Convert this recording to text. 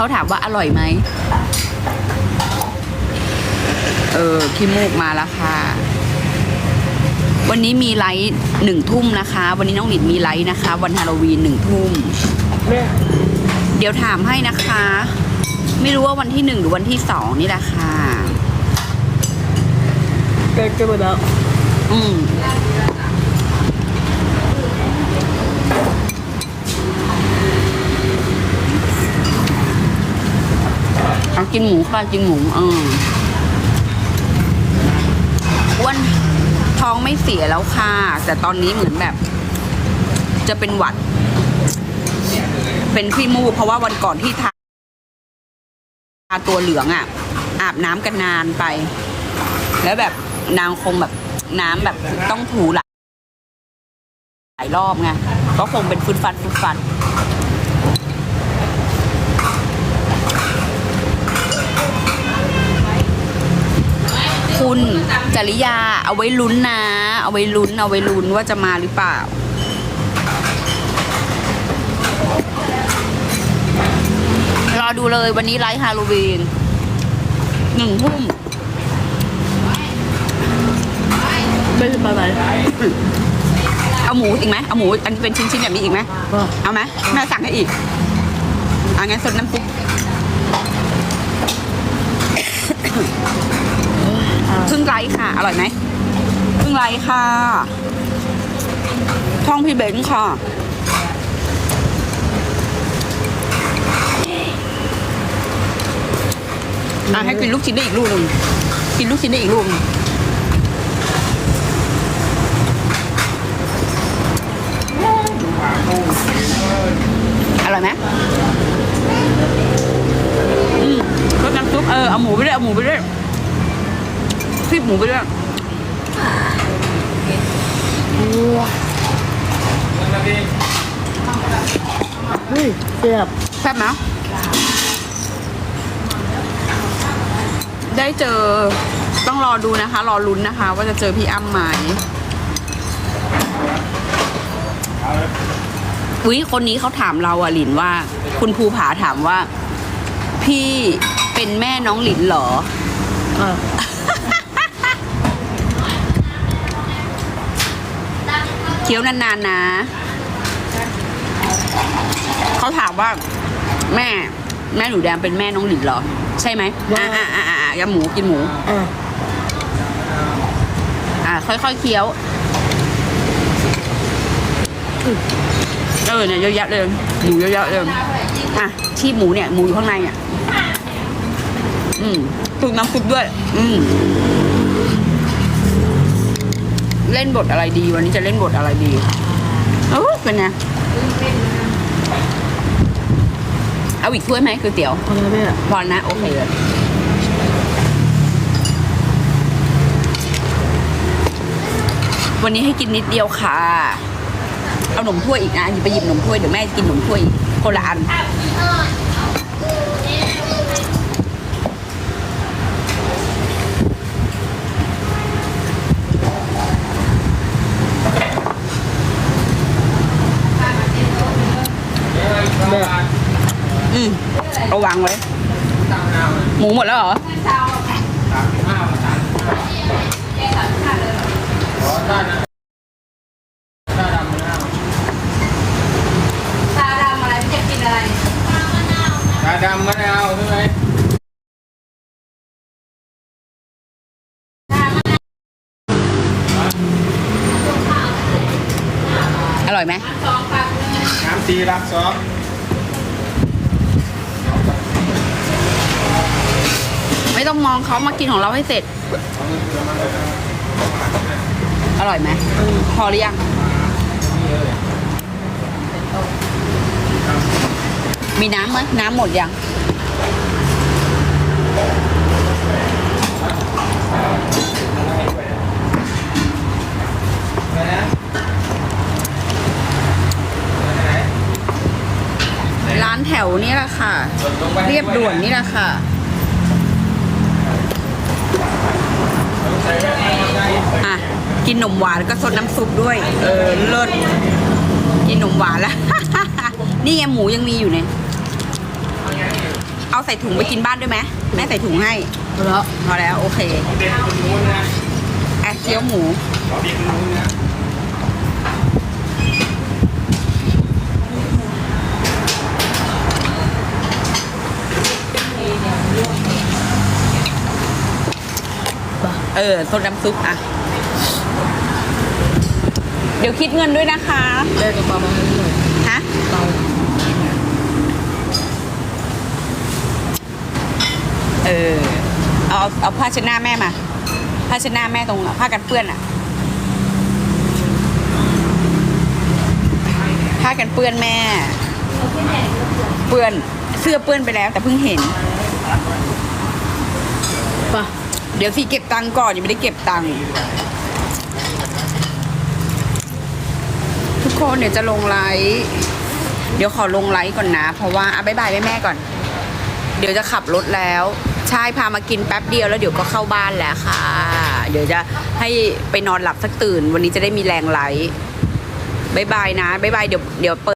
เขาถามว่าอร่อยไหม เออขี้มูกมาแล้วค่ะ วันนี้มีไลฟ์หนึ่งทุ่มนะคะ วันนี้น้องหลินมีไลฟ์นะคะ วันฮาโลวีนหนึ่งทุ่มแม่เดี๋ยวถามให้นะคะ ไม่รู้ว่าวันที่หนึ่งหรือวันที่สองนี่แหละค่ะเกินจะหมดแล้ว อืมเอา กินหมูค่ะกินหมูเอออ้วนท้องไม่เสียแล้วค่ะ แต่ตอนนี้เหมือนแบบ จะเป็นหวัด เป็นขี้มูกเพราะว่าวันก่อนที่ทาทาตัวเหลืองอะ อาบน้ำกันนานไป แล้วแบบนางคงแบบน้ำแบบต้องถูหลายหลายรอบไงก็คงเป็นฟุดฟัดฟุดฟัด คุณ จริยา เอาไว้ลุ้นนะ เอาไว้ลุ้น เอาไว้ลุ้นว่าจะมาหรือเปล่า รอดูเลยวันนี้ไลฟ์ฮาโลวีนหนึ่งทุ่มไม่สบายไหมเอาหมูอีกไหมเอาหมูอันเป็นชิ้นๆแบบนี้อีกไหมก็เอาไหมแม่สั่งให้อีกเอางั้นสดน้ำซุป พึ่งไรค่ะ อร่อยไหมพึ่งไรค่ะท่องพี่เบนซ์ค่ะอะให้กินลูกชิ้นได้อีกลูกหนึ่งกินลูกชิ้นได้อีกลูกหนึ่งอร่อยไหมอืมรสน้ำซุปเออเอาหมูไปด้วยเอาหมูไปด้วย พริกหมูไปด้วยเฮ้ยเสียบแซ่บไหมได้เจอต้องรอดูนะคะ รอลุ้นนะคะ ว่าจะเจอพี่อ้ำไหมอุ้ยคนนี้เขาถามเราอะหลินว่า คุณภูผาถามว่า พี่เป็นแม่น้องหลินเหรออะ คี้ยวนานๆนะ เขาถามว่า แม่ แม่หนูแดงเป็นแม่น้องหลินเหรอ ใช่ไหมอ่าอ่าอ่าอ่ายำหมูกินหมู อะอ่าค่อยๆเคี้ยวเออเนี่ยเยอะแยะเลยหมูเยอะแยะเลยอะที่หมูเนี่ยหมูอยู่ข้างในอะอืมตุกน้ำซุปด้วย อืม เล่นบทอะไรดี วันนี้จะเล่นบทอะไรดีเออเป็นไงเอาอีกถ้วยไหมก๋วยเตี๋ยวเอาเลยแม่พอนะ โอเคเลยวันนี้ให้กินนิดเดียวค่ะ เอาหนมถ้วยอีกนะหยิบไปหยิบหนมถ้วยเดี๋ยวแม่กินหนมถ้วยอีกคนละอัน แม่ อืม เอาวางไว้ หมูหมดแล้วเหรอชาดำอะไรไม่จะกินอะไรชาดำมะนาวใช่ไหมอร่อยไหมน้ำตีรักสอง ไม่ต้องมองเขามากินของเราให้เสร็จ อร่อยไหมพอหรือยังมีน้ำไหมน้ำหมดยังร้านแถวนี้แหละค่ะ เรียบด่วนนี่แหละค่ะอะ นนมหวานแล้วก็ซดน้ำซุปด้วย เออเลิศกินนมหวานแล้วนี่ไงหมูยังมีอยู่เนี่ยเอาใส่ถุงไปกินบ้านด้วยไหมแม่ใส่ถุงให้แล้วพอแล้วโอเคเด็กคนนู้นนะอะเกี๊ยวหมูเด็กคนนู้นนะเออต้นน้ำซุปอะ เดี๋ยวคิดเงินด้วยนะคะแม่กระเป๋ามาให้หน่อยฮะเตาเออเอาเอาเอาผ้าเช็ดหน้าแม่มาผ้าเช็ดหน้าแม่ตรงผ้ากันเปื้อนอะผ้ากันเปื้อนแม่ เปื้อนเสื้อเปื้อนไปแล้ว แต่เพิ่งเห็นปะเดี๋ยวสิเก็บตังค์ก่อนยังไม่ได้เก็บตังค์ ทุกคนเดี๋ยวจะลงไลฟ์เดี๋ยวขอลงไลฟ์ก่อนนะ เพราะว่าอะบ๊ายบายแม่แม่ก่อน เดี๋ยวจะขับรถแล้วใช่พามากินแป๊บเดียวแล้วเดี๋ยวก็เข้าบ้านแล้วค่ะ เดี๋ยวจะให้ไปนอนหลับสักตื่น วันนี้จะได้มีแรงไลฟ์บ๊ายบายนะบ๊ายบายเดี๋ยวเดี๋ยวเปิด